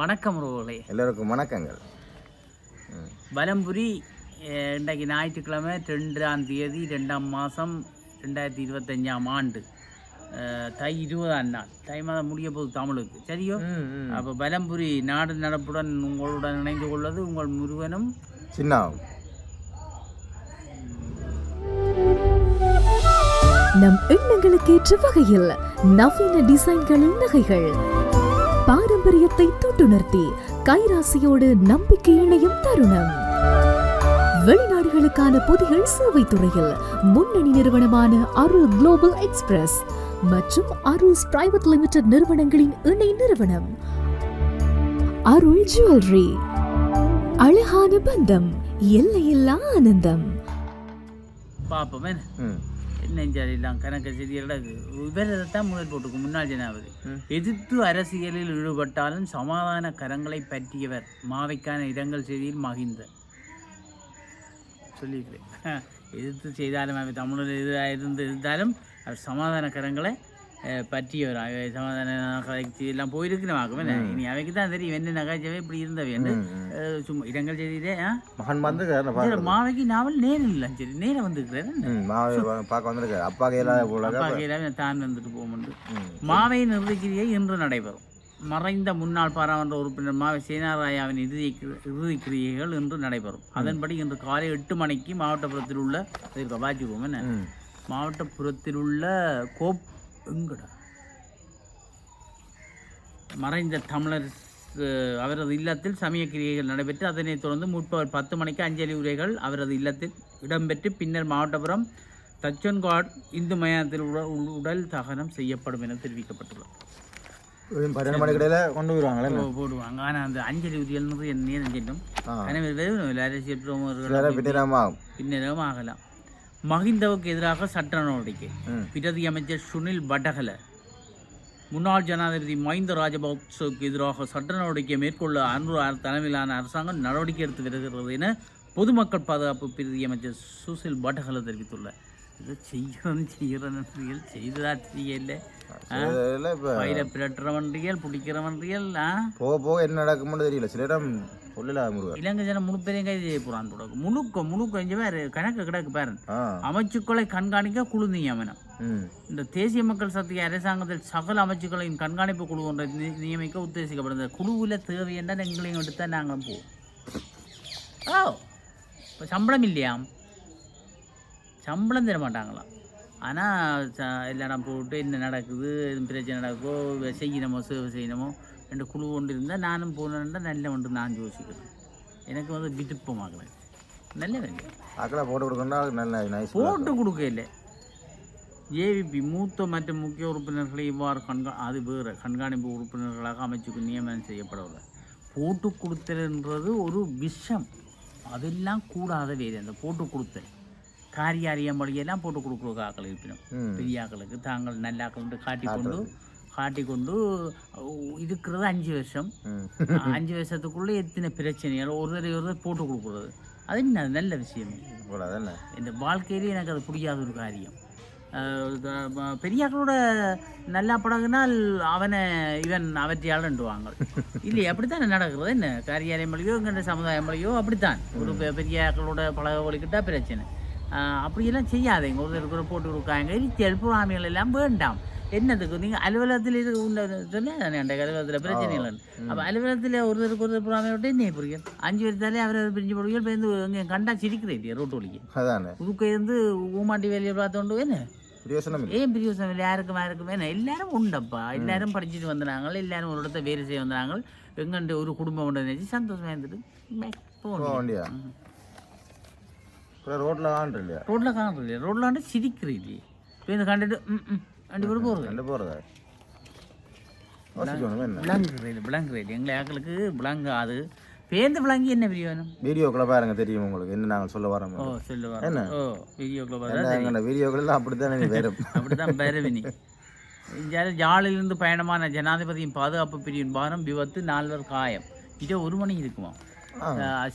வணக்கம் ரோலே எல்லோருக்கும் வணக்கங்கள். வலம்புரி இன்றைக்கு ஞாயிற்றுக்கிழமை ரெண்டாம் தேதி ரெண்டாம் மாதம் ரெண்டாயிரத்தி இருபத்தஞ்சாம் ஆண்டு. தை இருபதாம் நாள். தை மாதம் முடிய போகுது தமிழுக்கு. சரியோ. அப்போ வலம்புரி நாடு நடப்புடன் உங்களுடன் இணைந்து கொள்வது உங்கள் முருகனும் சின்னாவும். நம் எண்ணங்களுக்கேற்ற வகையில் நவீன டிசைன்களின் நகைகள். பாரம்பரியத்தை தொட்டுணர்த்தி கைராசியோடு நம்பிக்கை இணையும் தருணம். வெளிநாடுகளுக்கான பொதிகள் சேவை துறையில் முன்னணி நிறுவனமான அருள் குளோபல் எக்ஸ்பிரஸ் மற்றும் அருள்ஸ் பிரைவேட் லிமிடெட் நிறுவனங்களின் இணை நிறுவனம். அருள் ஜுவல்லரி அழகான பந்தம் எல்லையில்லா ஆனந்தம். பார்ப்போம் என்ன ம் நெஞ்சாலாம் கணக்கு செய்திகள் இவரைத்தான் முதல் போட்டுக்கு முன்னாள் ஜனாதிபதி. ம். எதிர்த்து அரசியலில் ஈடுபட்டாலும் சமாதான கரங்களை பற்றியவர் மாவைக்கான இடங்கள் செய்தியில் மகிந்த சொல்லியிருக்கிறேன். எதிர்த்து செய்தாலும் அவர் தமிழில் இதாக இருந்து இருந்தாலும் அவர் சமாதான கரங்களை பற்றியவர் அவை சமாதான கதைக்கு எல்லாம் போயிருக்கிறவாக்கும் இனி அவைக்கு தான் தெரியும் என்ன நகைச்சவை இப்படி இருந்தவைன்னு சும்மா இடங்கள் செய்தியிலே மகன் வந்து மாவைக்கு நாவல் நேரம் இல்லை சரி நேரம் வந்துருக்கிறேன் மாவை வா- பார்க்க வந்திருக்காரு. அப்பா கையிலாத போல அப்பா கையில தான் வந்துட்டு போகும்போது ம் மாவையின் இறுதிக்கிரியை இன்று நடைபெறும். மறைந்த முன்னாள் பாராளுமன்ற உறுப்பினர் மாவை சேனாராயாவின் இறுதி இறுதிக் கிரியைகள் இன்று நடைபெறும். அதன்படி இன்று காலை எட்டு மணிக்கு மாவட்டப்புறத்தில் உள்ள வாச்சிக்குவோம் என்ன? ம். மாவட்டப்புறத்தில் உள்ள கோப் எங்கடா? மறைந்த தமிழர் அவரது இல்லத்தில் சமய கிரியைகள் நடைபெற்று அதனைத் தொடர்ந்து முற்பகல் பத்து மணிக்கு அஞ்சலி உரைகள் அவரது இல்லத்தில் இடம்பெற்று பின்னர் மாவட்டபுரம் தச்சன்காட் இந்து மயானத்தில் உடல் தகனம் செய்யப்படும் என தெரிவிக்கப்பட்டுள்ளது. கொண்டு வருவாங்களே போடுவாங்க. ஆனால் அந்த அஞ்சலி உரியல்ன்றது என் நேரம் செல்லும் அரசியல் ஆகலாம். மஹிந்தவுக்கு எதிராக சட்ட நடவடிக்கை. பிரதி அமைச்சர் சுனில் பட்டகல முன்னாள் ஜனாதிபதி மஹிந்த ராஜபக்சவுக்கு எதிராக சட்ட நடவடிக்கை மேற்கொள்ள அனுர் தலைமையிலான அரசாங்கம் நடவடிக்கை எடுத்து வருகிறது என பொதுமக்கள் பாதுகாப்பு பிரதி அமைச்சர் சுசில் பட்டகல தெரிவித்துள்ளார். இது செய்கிறோம் செய்கிறோம் செய்ததா தெரியல. பயிர பிரட்டுறவன்றியல் பிடிக்கிறவன்றியல் போக போக என்ன நடக்கும்னு தெரியல. சில இடம் சொல்லல முருகன். இலங்கை ஜனம் முழு பேரையும் கைது செய்ய முழுக்க முழுக்க இங்கே பேர் கணக்கு கிடக்கு பாரு அமைச்சுக்களை கண்காணிக்க குழு நியமனம் ம். இந்த தேசிய மக்கள் சக்தி அரசாங்கத்தில் சகல அமைச்சுக்களின் கண்காணிப்பு குழு ஒன்றை நியமிக்க உத்தேசிக்கப்படுது. குழுவில் தேவை என்றால் எங்களையும் எடுத்தால் நாங்களும் போவோம். ஓ இப்போ சம்பளம் இல்லையாம் சம்பளம் தர மாட்டாங்களாம். ஆனால் எல்லாரும் போட்டு என்ன நடக்குது பிரச்சனை நடக்கோ செய்யணுமோ சேவை செய்யணுமோ ரெண்டு குழு ஒன்று இருந்தால் நானும் போனேன்டா நல்ல ஒன்று நான் யோசிக்கிறேன். எனக்கு வந்து விருப்பமாகலை நல்ல வேண்டிய அக்கடா போட்டு கொடுக்கணும்னா நல்ல போட்டு கொடுக்கல. ஏவிபி மூத்த மற்றும் முக்கிய உறுப்பினர்களை இவ்வாறு கண்கா அது வேறு கண்காணிப்பு உறுப்பினர்களாக அமைச்சுக்கு நியமனம் செய்யப்படவில்லை. போட்டு கொடுத்தல்ன்றது ஒரு விஷம். அதெல்லாம் கூடாத வேறு அந்த போட்டு கொடுத்தல். காரியாரியம் வழியெல்லாம் போட்டு கொடுக்குற ஆக்கள் இருப்பினும். ம். பெரிய ஆக்களுக்கு தாங்கள் நல்ல ஆக்கள் காட்டிக்கொண்டு காட்டிக்கொண்டு அஹ், இருக்கிறது அஞ்சு வருஷம். அஞ்சு வருஷத்துக்குள்ளே எத்தனை பிரச்சனைகள் ஒருத்தரை ஒருத்தர் போட்டு கொடுக்குறது. அது என்ன நல்ல விஷயம். இந்த வாழ்க்கையிலே எனக்கு அது பிடிக்காத ஒரு காரியம். பெரியாக்களோட நல்லா பழகினால் அவனை இவன் அவற்றையாளன்டுவாங்க இல்லை அப்படித்தான் நடக்கிறது? என்ன காரியாலயம் வழியோ எங்கிட்ட சமுதாயம் வழியோ அப்படித்தான். ஒரு பெரியாக்களோட பழக வழிக்கிட்டா பிரச்சனை. அப்படியெல்லாம் செய்யாதீங்க. ஒருத்தருக்கு ஒரு போட்டு கொடுக்காங்க. எரிச்சல் புறாமைகள் எல்லாம் வேண்டாம். என்னதுக்கு நீங்கள் அலுவலகத்தில் சொன்னேன் அந்த அலுவலகத்தில் பிரச்சனை இல்லை. அப்போ அலுவலகத்தில் ஒருத்தருக்கு ஒருத்தர் புறாமை விட்டு என்ன புரியும் அஞ்சு வருஷத்தாலே அவரை பிரிஞ்சு போடுவீங்க. இப்போ வந்து இங்கே கண்டா சிரிக்கிறேன் இல்லையா ரோட்டு வழிக்கு. அதானே. புதுக்கை இருந்து ஊமாட்டி வேலையை பார்த்தோண்டு என்ன? பிரயோசனம் ஏன் பிரியோசனம் இல்லை? யாருக்கும் யாருக்கும் என்ன? எல்லாரும் உண்டப்பா. எல்லாரும் படிச்சுட்டு வந்தாங்க எல்லாரும் ஒரு இடத்த வேலை செய்ய வந்தாங்க எங்கண்ட ஒரு குடும்பம் உண்டு நினைச்சு சந்தோஷமா இருந்துட்டு போக. வேண்டியா ரோட்டில் வாண்டு இல்லையா ரோட்ல காணுறது ரோட்ல வந்து சிரிக்கிறீ இப்போ இந்த கண்டுட்டு ம் ம். ரெண்டு பேரும் போகிறது ரெண்டு போகிறதா யோசிக்கணும் என்ன? விளங்குறது விளங்குறது எங்களை ஆக்களுக்கு விளங்காது பேருந்து விளங்கி என்ன பிரியோனம் வீடியோக்குள்ள பாருங்க தெரியும் உங்களுக்கு. என்ன நாங்கள் சொல்ல வரோம் ஓ சொல்லுவார் என்ன? ஓ வீடியோக்குள்ள பார்த்தா எங்கள் வீடியோக்கள்லாம் அப்படி தானே வேறும்? அப்படித்தான் பேரவினி இந்தியாவில் யாழிலிருந்து பயணமான ஜனாதிபதியின் பாதுகாப்பு பிரிவின் பாரம் விபத்து நால்வர் காயம். இதே ஒரு மணி இருக்குமா.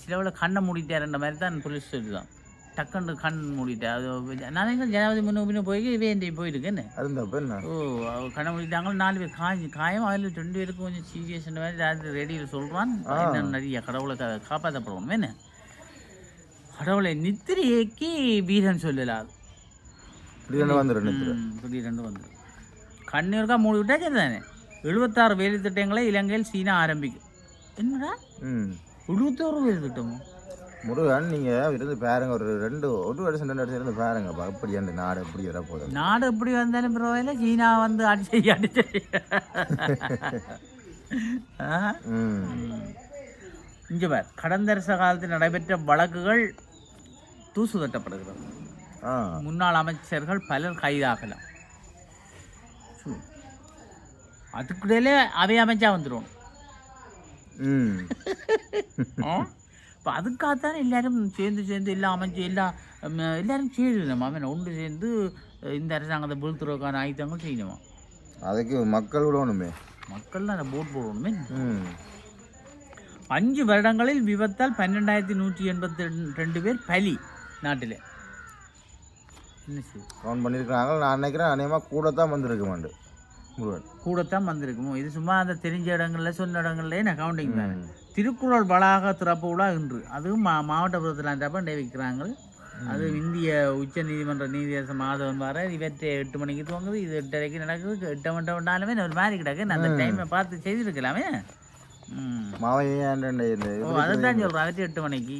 சிலவில் கண்ணை மூடிட்டாருன்ற மாதிரி தான் போலீஸ் சொல்லுதான். டக்குன்னு கண் மூடிட்டேன். அது நான் எங்க ஜனாதிபதி முன்ன பின்ன போய் வேண்டி போயிருக்கு என்ன? அது இந்த அப்ப என்ன? ஓ கண்ணை மூடிட்டாங்க நாலு பேர் காய் காயம் அதில் ரெண்டு பேருக்கு கொஞ்சம் சீரியஸ் மாதிரி ராத்திரி ரெடியில் சொல்கிறான் நிறைய கடவுளை காப்பாற்றப்படணும் என்ன? கடவுளை நித்திரைக்கு வீரன் சொல்லலாம் திடீர்னு வந்துடும் கண்ணீருக்கா மூடி விட்டா சரி தானே எழுபத்தாறு வேலை திட்டங்களை இலங்கையில் சீனா ஆரம்பிக்கும். என்னடா? எழுபத்தாறு வேலை திட்டமோ? முருகன் நீங்க இருந்து பாருங்க ஒரு ரெண்டு ஒரு வருஷம் ரெண்டு வருஷம் இருந்து பாருங்க அப்படி அந்த நாடு எப்படி வரப்போகுது நாடு எப்படி வந்தாலும் பரவாயில்ல சீனா வந்து அடிச்சு அடிச்சு. இங்க பார் கடந்த அரச காலத்தில் நடைபெற்ற வழக்குகள் தூசு தட்டப்படுகிறது. முன்னாள் அமைச்சர்கள் பலர் கைதாகலாம். சு. அதுக்குடையிலே அவை அமைச்சா வந்துடும் ம். இப்போ அதுக்காகத்தான் எல்லாரும் சேர்ந்து சேர்ந்து எல்லாம் அமைச்சு எல்லாம் ம், எல்லாரும் செய்யணும் அவன் ஒன்று சேர்ந்து இந்த அரசாங்கத்தை வீழ்த்துறதுக்கான ஆயுதங்கள் செய்யணுமா? அதுக்கு மக்கள் விடணுமே. மக்கள் தான் போட் போடணுமே? அஞ்சு வருடங்களில் விபத்தால் பன்னெண்டாயிரத்தி நூற்றி எண்பத்தி ரெண்டு பேர் பலி நாட்டில். என்ன கவுண்ட் பண்ணியிருக்கிறாங்க. நான் நினைக்கிறேன் அநேகமாக கூட தான் வந்திருக்க மாண்டு முருகன் கூடத்தான் வந்திருக்குமோ. இது சும்மா அந்த தெரிஞ்ச இடங்கள்ல சொன்ன இடங்கள்ல நான் கவுண்டிங் தானே திருக்குறள் வளாக திறப்பு விழா இன்று. அதுவும் மா மாவட்டபுரத்தில் டே வைக்கிறாங்க அது இந்திய உச்ச நீதிமன்ற நீதியரசர் மாதவன் வர இவற்றை எட்டு மணிக்கு துவங்குது. இது எட்டரைக்கு நடக்குது. எட்டு மணி விட்டாலுமே ஒரு மாதிரி கிடக்கு. நான் அந்த டைமை பார்த்து செய்திருக்கலாமே. அவற்றை எட்டு மணிக்கு.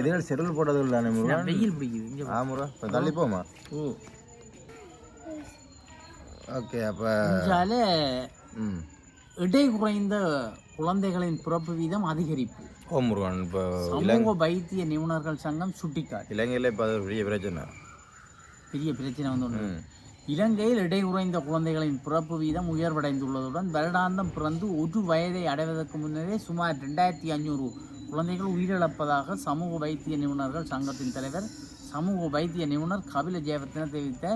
இதுகள் செருள் இல்லை வெயில் பிடிக்குது. தள்ளி போமா ஓ. ஓகே அப்போ ம். இடை குறைந்த குழந்தைகளின் பிறப்பு வீதம் அதிகரிப்பு. ஓ முருகன் இப்போ சமூக வைத்திய நிபுணர்கள் சங்கம் சுட்டிக்காட்டு இலங்கையில் இப்போ அது பெரிய பிரச்சனை. பெரிய பிரச்சனை வந்து ஒன்று இலங்கையில் இடை குறைந்த குழந்தைகளின் பிறப்பு வீதம் உயர்வடைந்துள்ளதுடன் வருடாந்தம் பிறந்து ஒரு வயதை அடைவதற்கு முன்னரே சுமார் ரெண்டாயிரத்தி ஐநூறு குழந்தைகள் உயிரிழப்பதாக சமூக வைத்திய நிபுணர்கள் சங்கத்தின் தலைவர் சமூக வைத்திய நிபுணர் கபில ஜெயவர்த்தன தெரிவித்த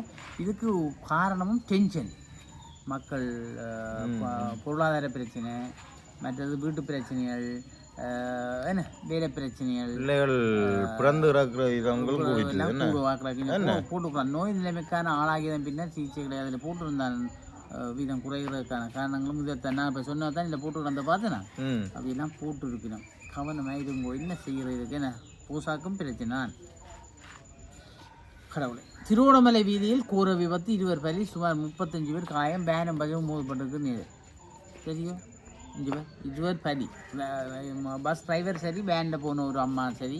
இதுக்கு காரணமும் டென்ஷன். மக்கள் பொருளாதார பிரச்சனை மற்றது வீட்டு பிரச்சனைகள் என்ன வேலை பிரச்சனைகள் பிள்ளைகள் பிறந்து போட்டுக்கலாம். நோய் நிலைமைக்கான ஆளாகியதன் பின்னர் சிகிச்சைகளை அதில் போட்டிருந்தான் வீதம் குறைகிறதுக்கான காரணங்களும் இதை நான் இப்போ சொன்னதான் இதில் போட்டு அந்த பார்த்தேனா அப்படிலாம் போட்டு இருக்கணும் கவனமாக இதுங்க என்ன செய்கிறதுக்கு என்ன? பூசாக்கும் பிரச்சனை கடவுளை. திருவோணமலை வீதியில் கூற விபத்து இருவர் பலி சுமார் முப்பத்தஞ்சு பேர் காயம் பேனம் பகவும் மோதப்பட்டிருக்கு நீர். தெரியும்? இங்கே பார், இருவர் பலி. பஸ் டிரைவர் சரி வேனில் போன ஒரு அம்மா சரி?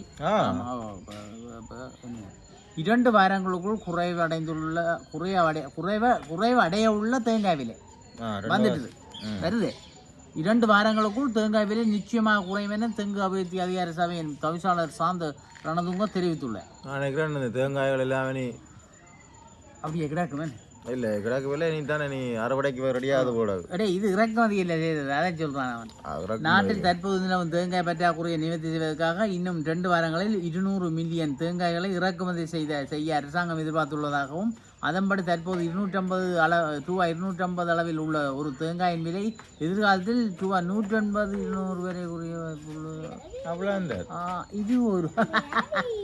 இரண்டு வாரங்களுக்குள் குறைவடைந்துள்ள குறைவடை குறைவ குறைவடைய உள்ள தேங்காய் விலை. வந்துடுது. வருது. இரண்டு வாரங்களுக்குள் தேங்காய் விலை நிச்சயமாக குறையும் என தெங்கு அபிவிருத்தி அதிகார சபையின் தவிசாளர் சாந்த ரணதுங்க தெரிவித்துள்ளார். நான் நினைக்கிறேன் இந்த தேங்காய்கள் எல்லாமே நீ அப்படியே கிடக்குமே இல்லை கிடக்கு விலை நீ தானே நீ அறுவடைக்கு ரெடியாக போடாது அடே இது இறக்குமதி இல்லை அதான் சொல்றான் அவன். அது நாட்டில் தற்போது நிலவும் தேங்காய் பற்றாக்குறையை நிவர்த்தி செய்வதற்காக இன்னும் ரெண்டு வாரங்களில் இருநூறு மில்லியன் தேங்காய்களை இறக்குமதி செய்த செய்ய அரசாங்கம் எதிர்பார்த்துள்ளதாகவும் அதன்படி தற்போது இருநூற்றம்பது அள ரூபாய் இருநூற்றம்பது அளவில் உள்ள ஒரு தேங்காயின் விலை எதிர்காலத்தில் ரூபாய் நூற்றம்பது இருநூறு வரை. அவ்வளோ இது ஒரு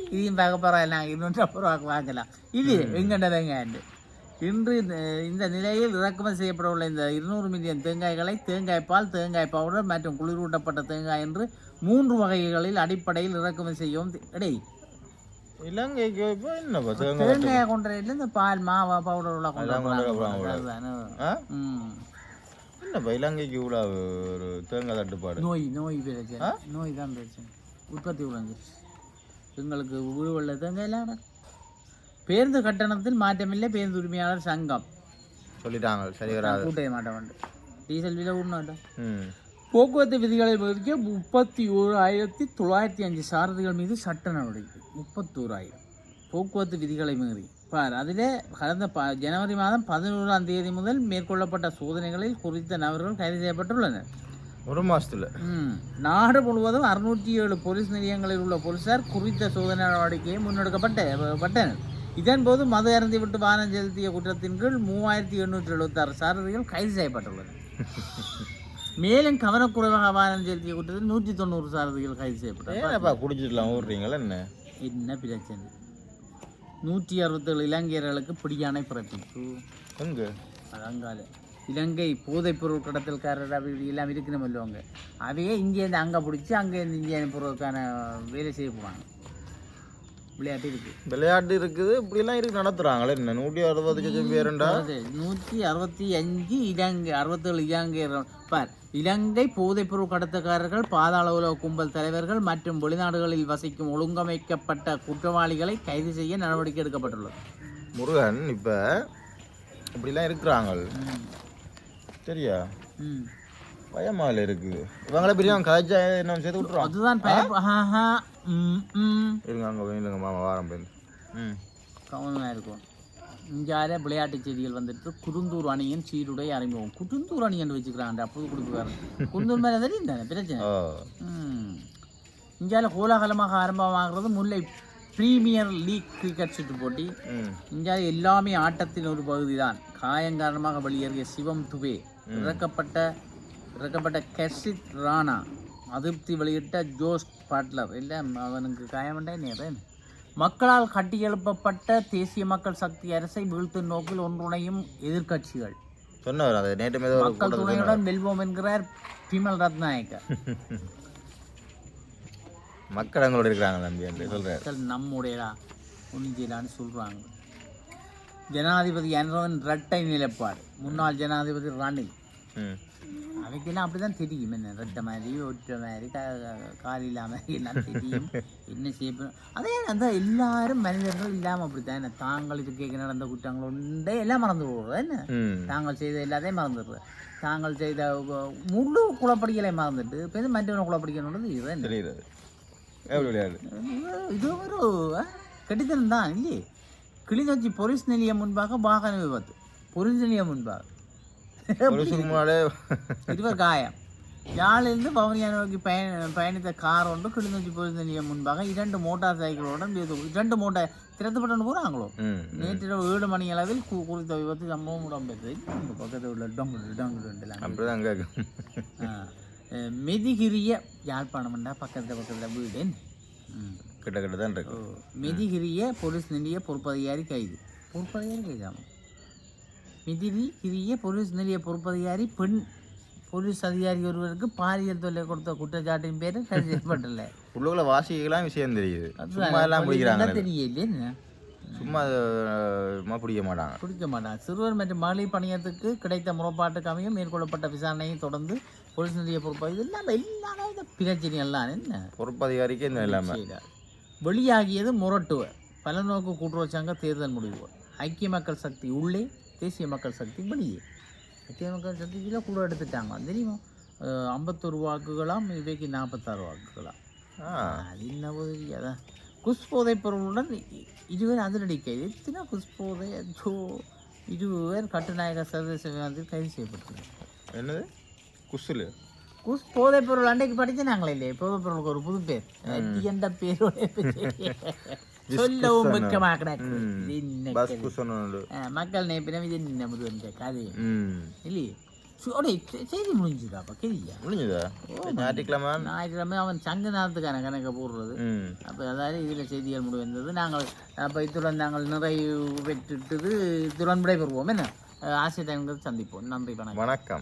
இதையும் பார்க்க பரவாயில்ல நாங்கள் இருநூற்றம்பது ரூபாய்க்கு வாங்கலாம். இது எங்கண்ட தேங்காய் இன்று இந்த- நிலையில் இறக்குமதி செய்யப்பட உள்ள இந்த இருநூறு மில்லியன் தேங்காய்களை தேங்காய் பால் தேங்காய் பவுடர் மற்றும் குளிரூட்டப்பட்ட தேங்காய் என்று மூன்று வகைகளில் அடிப்படையில் இறக்குமதி செய்யவும் டேய் இலங்கைக்கு இப்போ என்னப்பா தேங்காய் கொண்டதில் இந்த பால் மாவா பவுடர் உள்ள கொண்டு எல்லாம் கொண்டு வர்றாங்க. வர்றாங்க. அதுதானே. ஆ ம். என்னப்பா இலங்கைக்கு இவ்வளோ ஒரு தேங்காய் தட்டுப்பாடு நோய் நோய் பிரச்சனை நோய் தான் பிரச்சனை உற்பத்தி உழந்துருச்சு எங்களுக்கு வீடு உள்ள தேங்காய் இல்லாம பேருந்து கட்டணத்தில் மாற்றமில்லை பேருந்து உரிமையாளர் சங்கம் சொல்லிட்டாங்க சரி கூட்டைய மாட்ட வேண்டும் டீசல் விலை உண்மை ம் போக்குவரத்து விதிகளை மதிக்க முப்பத்தி ஓரு ஆயிரத்தி தொள்ளாயிரத்தி அஞ்சு சாரதிகள் மீது சட்ட நடவடிக்கை. முப்பத்தோராயிரம் போக்குவரத்து விதிகளை மீறி. பார் அதில் கடந்த ப ஜனவரி மாதம் பதினோராம் தேதி முதல் மேற்கொள்ளப்பட்ட சோதனைகளில் குறித்த நபர்கள் கைது செய்யப்பட்டுள்ளனர். ஒரு மாசத்துல. ம். நாடு முழுவதும் அறுநூற்றி ஏழு போலீஸ் நிலையங்களில் உள்ள போலீசார் குறித்த சோதனை நடவடிக்கையை முன்னெடுக்கப்பட்ட பட்டனர். இதன்போது மது அருந்தி விட்டு வாகனம் செலுத்திய குற்றத்தின் கீழ் மூவாயிரத்தி எண்ணூற்றி எழுபத்தாறு சாரதிகள் கைது செய்யப்பட்டுள்ளனர். மேலும் கவனக்குறைவாக வாகனம் செலுத்திய குற்றத்தில் நூற்றி தொண்ணூறு சாரதிகள் கைது செய்யப்பட்டார். குடிச்சிடலாம் ஓடுறீங்களா என்ன? என்ன பிரச்சனை? நூற்றி அறுபத்தேழு இலங்கையர்களுக்கு பிடியானை பிறப்பிப்பு எங்க? அங்கால இலங்கை போதைப்பொருள் கடத்தல்காரர் அப்படி எல்லாம் இருக்கணுமல்லோ அங்கே அவையே இங்கேருந்து அங்கே பிடிச்சி அங்கேருந்து இங்கே அனுப்புறதுக்கான வேலை செய்ய போவாங்க விளையாட்டு இருக்குது விளையாட்டு இருக்குது இப்படிலாம் இருக்கு நடத்துறாங்களே என்ன? நூற்றி அறுபது பேருண்டா? நூற்றி அறுபத்தி அஞ்சு இலங்கை அறுபத்தேழு இலங்கை பார் இலங்கை போதைப்பொருள் கடத்தக்காரர்கள் பாதாள உலக கும்பல் தலைவர்கள் மற்றும் வெளிநாடுகளில் வசிக்கும் ஒழுங்கமைக்கப்பட்ட குற்றவாளிகளை கைது செய்ய நடவடிக்கை எடுக்கப்பட்டுள்ளது. முருகன் இப்போ இப்படிலாம் இருக்கிறாங்க சரியா? ம். பயமால இருக்கு. இவங்கள பெரிய காய்ச்சா என்ன சேர்த்து விட்டுருவான்? அதுதான் இருங்க அங்கே போயிருங்க மாமா வாரம் போய். ம். கவனமாக இருக்கும் இங்கால விளையாட்டு செய்திகள் வந்துட்டு குருந்தூர் அணியின் சீருடை அறிமுகம். குருந்தூர் அணியன் வச்சுக்கிறாங்க புது குடுக்குறாரு. குருந்தூர் மேலே தெரியும் தானே பிரச்சனை. இந்தியால கோலாகலமாக ஆரம்பமாகிறது முல்லை பிரீமியர் லீக் கிரிக்கெட் சுற்று போட்டி. இந்தியாவில் எல்லாமே ஆட்டத்தின் ஒரு பகுதி தான் காயம் காரணமாக வெளியேறிய சிவம் துபே இறக்கப்பட்ட இறக்கப்பட்ட கெர்ஷித் ராணா அதிருப்தி வெளியிட்ட ஜோஸ் பாட்லர். இல்லை அவனுக்கு காயமண்டே நேரம் மக்களால் கட்டியெழுப்பப்பட்ட தேசிய மக்கள் சக்தி அரசை வீழ்த்தும் நோக்கில் ஒன்றுணையும் எதிர்க்கட்சிகள். சொன்னவர் அது. நேற்று மக்கள் துணையுடன் வெல்வோம் என்கிறார் பிமல் ரத்நாயக்க. மக்கள் எங்களோட இருக்கிறாங்க தம்பி என்று மக்கள் நம்முடையடா ஒன்றியலான்னு சொல்கிறாங்க ஜனாதிபதி அன்ரவன் இரட்டை நிலைப்பாடு. முன்னாள் ஜனாதிபதி ரணில். அவைக்கெல்லாம் அப்படி தான் தெரியும். என்ன ரெட்டை மாதிரி ஒற்றை மாதிரி க கால் இல்லாமல் எல்லாம் தெரியும். என்ன செய்ய அதே அந்த எல்லாரும் மனிதர்கள் இல்லாமல் அப்படி தான் என்ன தாங்கள் இதுக்கு நடந்த குற்றங்கள் உண்டே எல்லாம் மறந்து போடுறது என்ன? தாங்கள் செய்த எல்லாத்தையும் மறந்துடுறது தாங்கள் செய்த முழு குளப்படிகளை மறந்துட்டு இப்போ மற்றவனை குளப்படிக்கணுன்றது இது என்ன? தெரியுது. எப்படி விளையாடு? இது ஒரு கெட்டித்தனம் தான் இல்லையே? கிளிநொச்சி போலீஸ் நிலையம் முன்பாக வாகன விபத்து. போலீஸ் நிலையம் முன்பாக. இருவர் காயம். யாழிலிருந்து பவனியா நோக்கி பயண பயணித்த கார் ஒன்று கிளிநொச்சி போலீஸ் நிலையம் முன்பாக இரண்டு மோட்டார் சைக்கிளுடன் இது- இரண்டு மோட்டார் திறத்துப்பட்டு போகிறாங்களோ நேற்றிரவு ஏழு மணி அளவில் குறித்த விபத்து சம்பவம் இடம்பெற்றது. இந்த பக்கத்தில் உள்ள டொங்கு டொங்கு மெதிகிரிய யாழ்ப்பாணம்டா பக்கத்தில் பக்கத்தில் வீடு. ம். கிட்ட கிட்ட தான் இருக்கு. மெதிகிரிய போலீஸ் நிலைய பொறுப்பதிகாரி கைது. பொறுப்பதிகாரி கைதாமா மெதிகிரிய போலீஸ் நிலைய பொறுப்பதிகாரி பெண் போலீஸ் அதிகாரி ஒருவருக்கு பாலியல் தொல்லை கொடுத்த குற்றச்சாட்டின் பேரில் கைது செய்யப்பட்டுள்ள. உள்ளுக்குள்ள வாசிக்கலாம் விஷயம் தெரியுது. சும்மா எல்லாம் பிடிக்கிறாங்க. தெரியல சும்மா சும்மா பிடிக்க மாட்டாங்க. பிடிக்க மாட்டான் சிறுவர் மற்றும் மகளிர் பணியத்துக்கு கிடைத்த முறைப்பாட்டுக்கு அமைய மேற்கொள்ளப்பட்ட விசாரணையை தொடர்ந்து போலீஸ் நிலைய பொறுப்பு இது எல்லாமே இந்த பிரச்சனை எல்லாம் என்ன? பொறுப்பதிகாரிக்கு இந்த எல்லாமே வெளியாகியது முரட்டுவ பலநோக்கு கூட்டுறவு சங்க தேர்தல் முடிவு ஐக்கிய மக்கள் சக்தி உள்ளே தேசிய மக்கள் சக்தி வெளியே. ஐக்கிய மக்கள் சக்தியில கூட எடுத்துட்டாங்க. தெரியுமா? ஐம்பத்தொரு வாக்குகளாம் இவைக்கு நாற்பத்தாறு வாக்குகளாம். அது என்ன அதான் குஸ்போதை பொருளுடன் இருவர் அதிரடி கைது எத்தனை குஸ்போதை? அச்சோ. இருவர் கட்டுநாயக சர்வதேச விமானத்தில் கைது செய்யப்பட்டுள்ளனர் என்னது? குசுலு. குஸ் போதை பொருள் அன்றைக்கு படிச்சுனாங்களே இல்லையே? போதை பொருளுக்கு ஒரு புது பேர். என்ற பேரோட சொல்லவும் வெட்கமாக கிடக்கு. பஸ் கதை? மக்கள் நேப்பினம் இது என்ன முதுவன் கதை. ம். இல்லையே? செய்தி முடிஞ்சுதாப்பா முடிஞ்சதா? ஞாயிற்றுக்கிழமை. ஞாயிற்றுக்கிழமை அவன் சங்கநாதத்துக்கான கணக்கை போடுறது. அப்போ அதாவது இதில் செய்திகள் முடிவந்தது நாங்கள் அப்போ இத்துடன் நாங்கள் நிறைவு பெற்றுட்டது. இத்துடன் விடைபெறுவோம். என்ன? ஆசிரியர்கள் சந்திப்போம். நன்றி வணக்கம். வணக்கம்.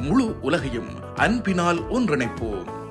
முழு உலகையும் அன்பினால் ஒன்றிணைப்போம்.